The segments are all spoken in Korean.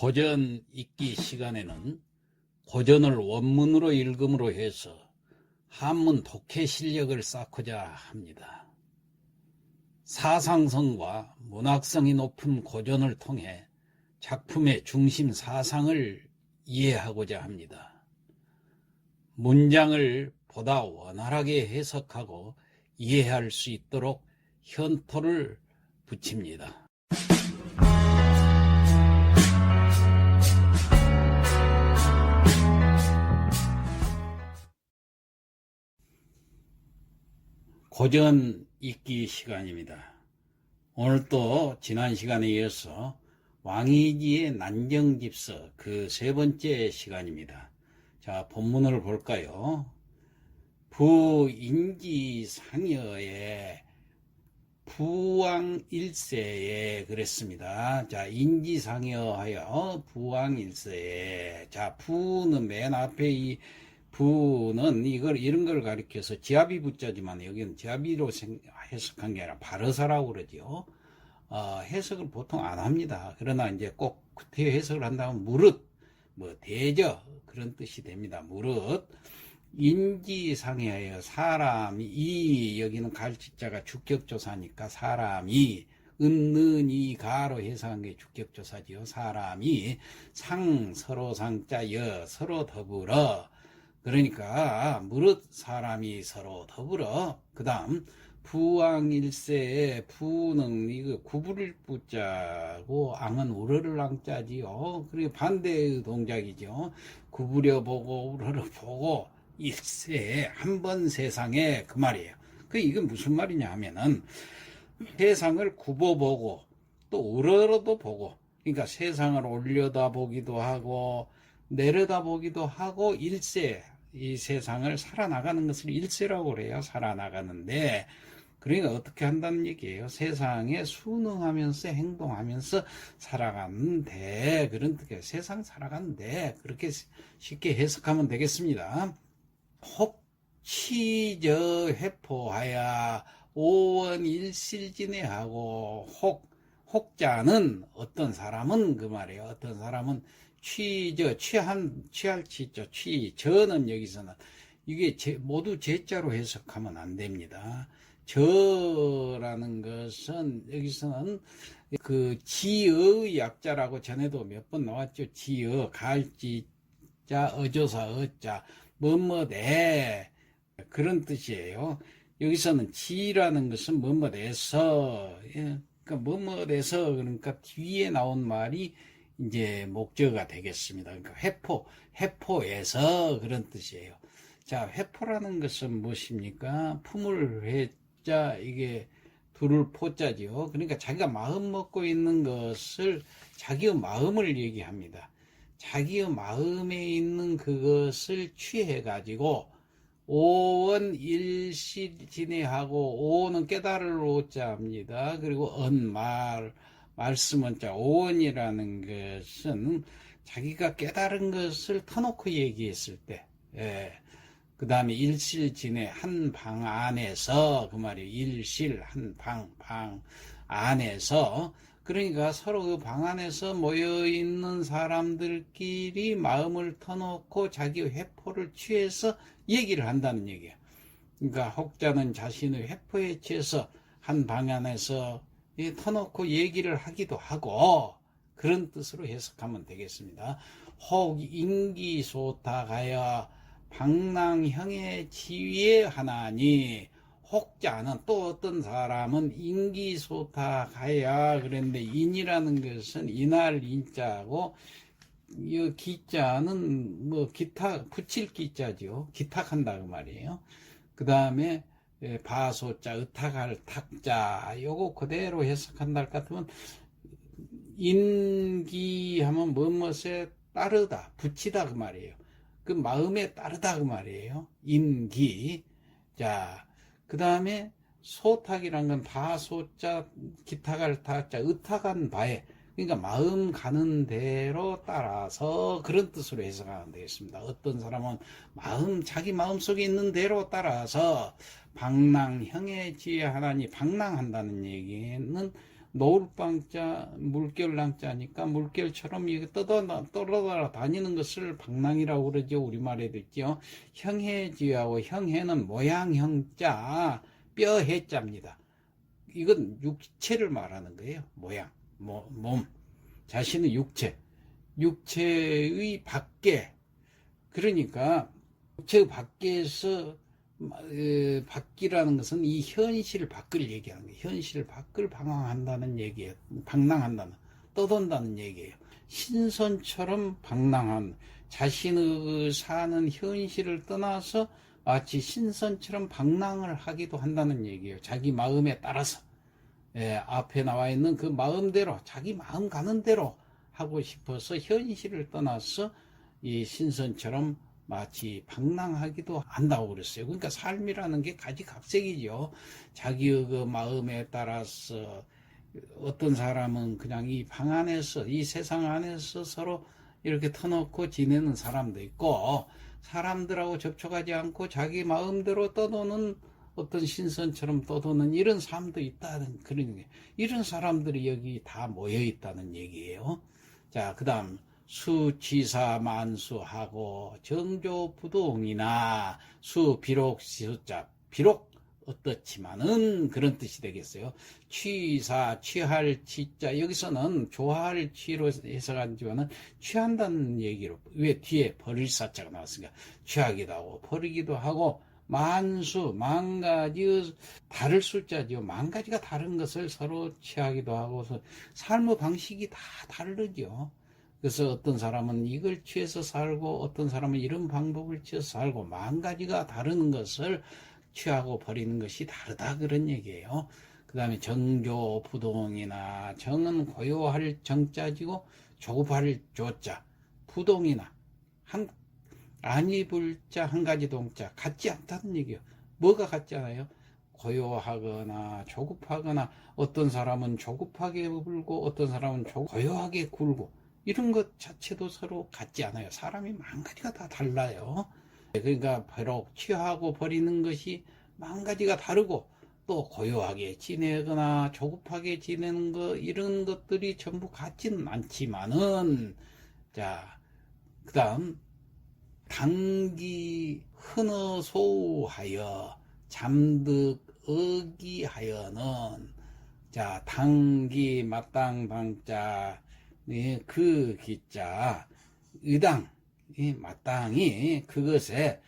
고전 읽기 시간에는 고전을 원문으로 읽음으로 해서 한문 독해 실력을 쌓고자 합니다. 사상성과 문학성이 높은 고전을 통해 작품의 중심 사상을 이해하고자 합니다. 문장을 보다 원활하게 해석하고 이해할 수 있도록 현토를 붙입니다. 고전 읽기 시간입니다. 오늘 또 지난 시간에 이어서 왕이지의 난정집서 그 세 번째 시간입니다. 자, 본문을 볼까요? 부인지상여의 부왕일세에 그랬습니다. 자, 인지상여하여 부왕일세에 자, 부는 맨 앞에 이 부는 이걸 이런 걸 가리켜서 지아비 부자지만 여기는 생- 해석한 게 아니라 바르사라고 그러죠. 어, 해석을 보통 안 합니다. 그러나 이제 꼭 구태 해석을 한다면 무릇 뭐 대저 그런 뜻이 됩니다. 무릇 인지상해하여 사람이 이 여기는 갈치자가 주격조사니까 사람이 은는 이 가로 해석한 게 주격조사지요. 사람이 상 서로 상자 여 서로 더불어 그러니까 무릇 사람이 서로 더불어 그 다음 부왕일세에 부는 이거 구부릴 부자고 앙은 우러를 앙자지요. 그리고 반대의 동작이죠. 구부려 보고 우러러 보고 일세에 한 번 세상에 그 말이에요. 그 이건 무슨 말이냐 하면은 세상을 굽어보고 또 우러러도 보고 그러니까 세상을 올려다 보기도 하고 내려다 보기도 하고 일세 이 세상을 살아나가는 것을 일세라고 그래요. 살아나가는데 그러니까 어떻게 한다는 얘기예요. 세상에 순응하면서 행동하면서 살아가는데 그런 뜻이에요. 세상 살아가는데 그렇게 쉽게 해석하면 되겠습니다. 혹치저 회포하야 오원 일실진해하고 혹 혹자는 어떤 사람은 그 말이에요. 어떤 사람은 취저 취한 취할 취죠. 취 저는 여기서는 이게 제, 모두 제자로 해석하면 안 됩니다. 저라는 것은 여기서는 그 지의 약자라고 전에도 몇 번 나왔죠. 지의 갈지자 어조사 어자 뭐뭐대 그런 뜻이에요. 여기서는 지라는 것은 뭐뭐에서 예, 그러니까 뭐뭐에서 그러니까 뒤에 나온 말이 이제 목적어가 되겠습니다. 그러니까 회포 회포에서 그런 뜻이에요. 자, 회포라는 것은 무엇입니까? 품을 회자 이게 둘을 포자지요. 그러니까 자기가 마음 먹고 있는 것을 자기의 마음을 얘기합니다. 자기의 마음에 있는 그것을 취해 가지고 오원 일시 진해하고 오는 깨달을 오자입니다. 그리고 언말 말씀은 자 오원이라는 것은 자기가 깨달은 것을 터놓고 얘기했을 때, 예. 그 다음에 일실진의 한 방 안에서 그 말이 일실 한 방 방 안에서 그러니까 서로 그 방 안에서 모여 있는 사람들끼리 마음을 터놓고 자기 회포를 취해서 얘기를 한다는 얘기야. 그러니까 혹자는 자신의 회포에 취해서 한 방 안에서 이 터놓고 얘기를 하기도 하고 그런 뜻으로 해석하면 되겠습니다. 혹 인기소탁하여 방랑형의 지위에 하나니 혹자는 또 어떤 사람은 인기소탁하여 그랬는데 인이라는 것은 이날 인자고 이 기자는 뭐 기타 붙일 기자죠. 기탁한다 그 말이에요. 그 다음에 바소자, 의탁할 탁자 요거 그대로 해석한다 할 것 같으면 인기하면 뭐뭇에 따르다, 붙이다 그 말이에요. 그 마음에 따르다 그 말이에요. 인기. 자, 그 다음에 소탁이란 건 바소자, 기탁할 타자, 의탁한 바에 그러니까 마음 가는 대로 따라서 그런 뜻으로 해석하면 되겠습니다. 어떤 사람은 마음 자기 마음 속에 있는 대로 따라서 방랑형의 지혜 하나니 방랑한다는 얘기는 노을방자 물결랑자니까 물결처럼 이게 떠돌아 떠돌아 다니는 것을 방랑이라고 그러죠 우리말에도 있죠. 형해지하고 형해는 모양 형자 뼈 해자입니다. 이건 육체를 말하는 거예요 모양. 뭐, 몸 자신의 육체 육체의 밖에 그러니까 육체 밖에서 에, 밖이라는 것은 이 현실 밖을 얘기하는 거예요. 현실 밖을 방황한다는 얘기예요. 방랑한다는 떠돈다는 얘기예요. 신선처럼 방랑한 자신의 사는 현실을 떠나서 마치 신선처럼 방랑을 하기도 한다는 얘기예요. 자기 마음에 따라서 예, 앞에 나와 있는 그 마음대로 자기 마음 가는 대로 하고 싶어서 현실을 떠나서 이 신선처럼 마치 방랑하기도 한다고 그랬어요. 그러니까 삶이라는 게 가지각색이죠. 자기의 그 마음에 따라서 어떤 사람은 그냥 이 방 안에서 이 세상 안에서 서로 이렇게 터놓고 지내는 사람도 있고 사람들하고 접촉하지 않고 자기 마음대로 떠도는 어떤 신선처럼 떠도는 이런 삶도 있다는 그런 게 이런 사람들이 여기 다 모여 있다는 얘기예요. 자, 그다음 수치사 만수하고 정조부동이나 수 비록 시수자 비록 어떻지만은 그런 뜻이 되겠어요. 취사 취할 취자 여기서는 좋아할 취로 해석한지만은 취한다는 얘기로 왜 뒤에 버릴 사자가 나왔으니까 취하기도 하고 버리기도 하고 만수 만 가지 다를 숫자죠. 만 가지가 다른 것을 서로 취하기도 하고 삶의 방식이 다 다르죠. 그래서 어떤 사람은 이걸 취해서 살고 어떤 사람은 이런 방법을 취해서 살고 만 가지가 다른 것을 취하고 버리는 것이 다르다 그런 얘기예요. 그 다음에 정조 부동이나 정은 고요할 정자지고 조급할 조자 부동이나 한 안입을 자한 가지 동자 같지 않다는 얘기예요. 뭐가 같지 않아요? 고요하거나 조급하거나 어떤 사람은 조급하게 굴고 어떤 사람은 조- 고요하게 굴고 이런 것 자체도 서로 같지 않아요. 사람이 만 가지가 다 달라요. 그러니까 비록 취하고 버리는 것이 만 가지가 다르고 또 고요하게 지내거나 조급하게 지내는 것 이런 것들이 전부 같지는 않지만은 자 그다음 당기 흔어 소하여 잠득 어기하여는 자 당기 마땅 방자 네, 그 기자 의당 이 마땅히 그것에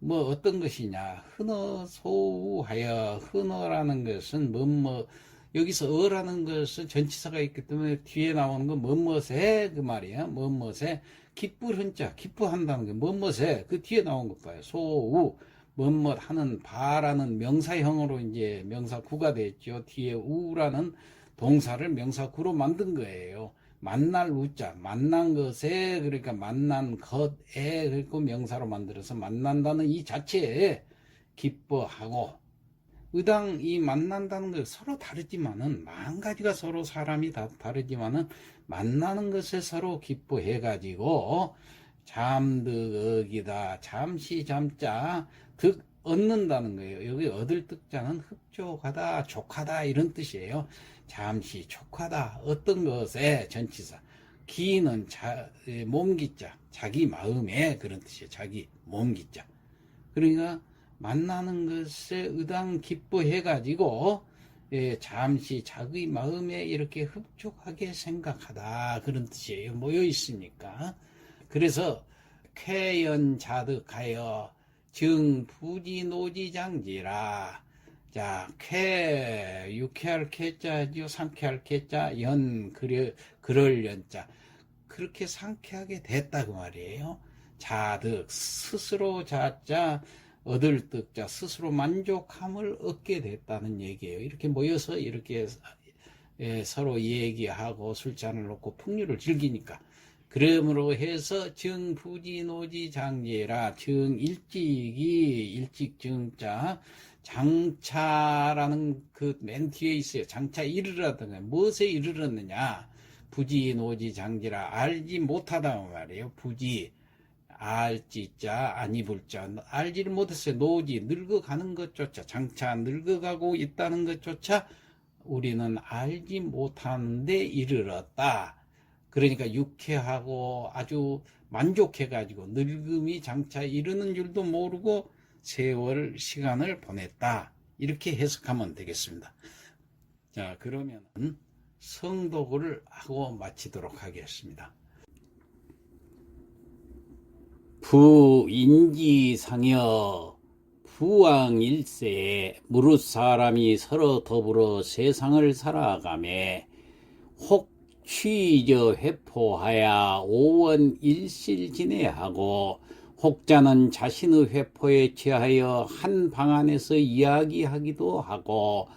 뭐 어떤 것이냐? 흔어 소우하여 흔어라는 것은 뭐뭐 여기서 어라는 것은 전치사가 있기 때문에 뒤에 나오는 건 뭐뭇에 그 말이야. 뭐뭇에 기쁠 흔자 기뻐한다는 게 뭐뭇에 그 뒤에 나온 것 봐요. 소우. 뭐뭇 하는 바라는 명사형으로 이제 명사구가 됐죠. 뒤에 우라는 동사를 명사구로 만든 거예요. 만날 우자 만난 것에 그러니까 만난 것에 그리고 명사로 만들어서 만난다는 이 자체에 기뻐하고 의당 이 만난다는 것 서로 다르지만은 만 가지가 서로 사람이 다 다르지만은 만나는 것에 서로 기뻐해 가지고 잠득억이다 잠시 잠자 득 얻는다는 거예요. 여기 얻을 뜻자는 흡족하다 족하다 이런 뜻이에요. 잠시 촉하다 어떤 것에 전치사. 기는 자, 에, 몸기자 자기 마음에 그런 뜻이에요. 자기 몸기자. 그러니까 만나는 것에 의당 기뻐해 가지고 예, 잠시 자기 마음에 이렇게 흡족하게 생각하다 그런 뜻이에요 모여 있으니까 그래서 쾌연 자득하여 증 부지 노지장지라 자, 쾌, 유쾌할 쾌자지요, 상쾌할 쾌자, 연, 그려, 그럴 연자. 그렇게 상쾌하게 됐다고 말이에요. 자득, 스스로 자자, 얻을 득자, 스스로 만족함을 얻게 됐다는 얘기예요. 이렇게 모여서 이렇게 예, 서로 얘기하고 술잔을 놓고 풍류를 즐기니까. 그러므로 해서 정부지노지 장제라 정일찍이 일찍 정자 장차라는 그 맨 뒤에 있어요. 장차 이르렀다가 무엇에 이르렀느냐? 부지 노지 장지라 알지 못하다 말이에요. 부지 알지자 아니 불자 알지를 못했어요. 노지 늙어가는 것조차 장차 늙어가고 있다는 것조차 우리는 알지 못하는데 이르렀다. 그러니까 유쾌하고 아주 만족해가지고 늙음이 장차 이르는 줄도 모르고 세월 시간을 보냈다. 이렇게 해석하면 되겠습니다. 자, 그러면 성독을 하고 마치도록 하겠습니다. 부인지상여 부왕 일세에 무릇 사람이 서로 더불어 세상을 살아가매 혹 취저 회포하야 오원 일실 지내하고 혹자는 자신의 회포에 취하여 한 방 안에서 이야기하기도 하고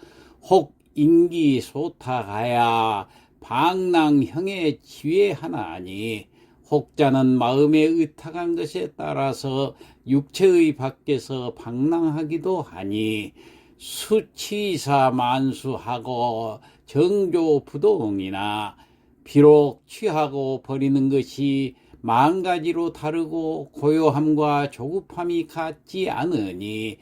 혹 인기 소탁하야 방랑형에 지회하나니 혹자는 마음에 의탁한 것에 따라서 육체의 밖에서 방랑하기도 하니 수치사 만수하고 정조부동이나 비록 취하고 버리는 것이 만 가지로 다르고 고요함과 조급함이 같지 않으니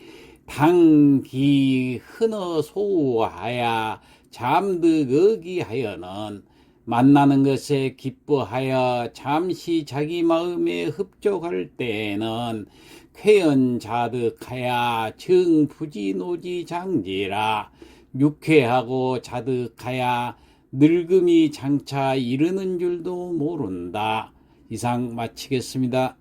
당기 흔어 소우하야 잠득 어기 하여는 만나는 것에 기뻐하여 잠시 자기 마음에 흡족할 때에는 쾌연 자득하야 정부지노지 장지라 유쾌하고 자득하야 늙음이 장차 이르는 줄도 모른다. 이상 마치겠습니다.